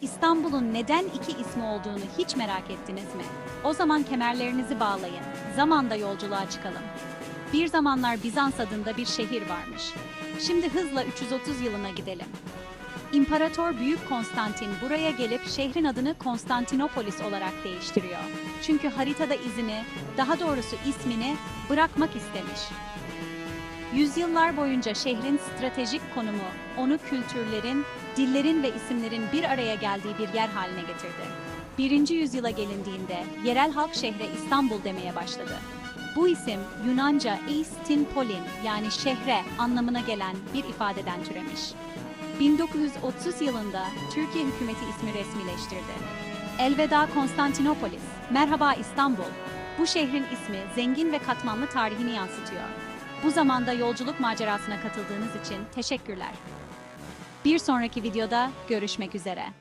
İstanbul'un neden iki ismi olduğunu hiç merak ettiniz mi? O zaman kemerlerinizi bağlayın. Zamanda yolculuğa çıkalım. Bir zamanlar Bizans adında bir şehir varmış. Şimdi hızla 330 yılına gidelim. İmparator Büyük Konstantin buraya gelip şehrin adını Konstantinopolis olarak değiştiriyor. Çünkü haritada izini, daha doğrusu ismini bırakmak istemiş. Yüzyıllar boyunca şehrin stratejik konumu onu kültürlerin, dillerin ve isimlerin bir araya geldiği bir yer haline getirdi. Birinci yüzyıla gelindiğinde yerel halk şehre İstanbul demeye başladı. Bu isim Yunanca Eistin yani şehre anlamına gelen bir ifadeden türemiş. 1930 yılında Türkiye hükümeti ismi resmileştirdi. Elveda Konstantinopolis, merhaba İstanbul. Bu şehrin ismi zengin ve katmanlı tarihini yansıtıyor. Bu zamanda yolculuk macerasına katıldığınız için teşekkürler. Bir sonraki videoda görüşmek üzere.